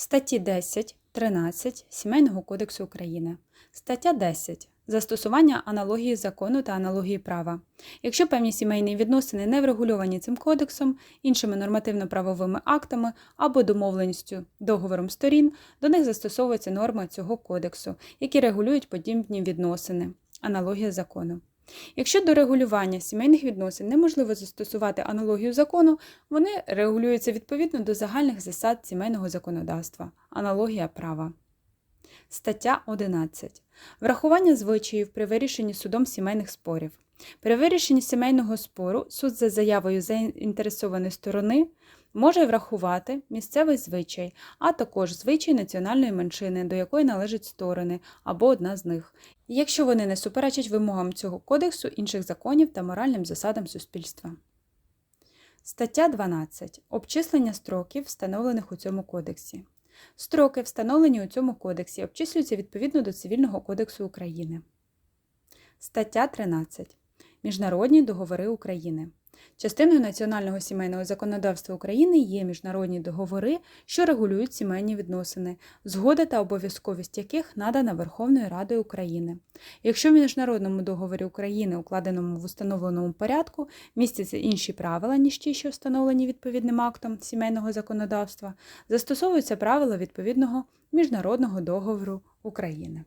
Статті 10, 13 Сімейного кодексу України. Стаття 10. Застосування аналогії закону та аналогії права. Якщо певні сімейні відносини не врегульовані цим кодексом, іншими нормативно-правовими актами або домовленістю договором сторін, до них застосовуються норми цього кодексу, які регулюють подібні відносини. Аналогія закону. Якщо до регулювання сімейних відносин неможливо застосувати аналогію закону, вони регулюються відповідно до загальних засад сімейного законодавства. Аналогія права. Стаття 11. Врахування звичаїв при вирішенні судом сімейних спорів. При вирішенні сімейного спору суд за заявою заінтересованої сторони може врахувати місцевий звичай, а також звичай національної меншини, до якої належать сторони або одна з них, якщо вони не суперечать вимогам цього кодексу, інших законів та моральним засадам суспільства. Стаття 12. Обчислення строків, встановлених у цьому кодексі. Строки, встановлені у цьому кодексі, обчислюються відповідно до Цивільного кодексу України. Стаття 13. Міжнародні договори України. Частиною національного сімейного законодавства України є міжнародні договори, що регулюють сімейні відносини, згода та обов'язковість яких надана Верховною Радою України. Якщо в міжнародному договорі України, укладеному в установленому порядку, містяться інші правила, ніж ті, що встановлені відповідним актом сімейного законодавства, застосовуються правила відповідного міжнародного договору України.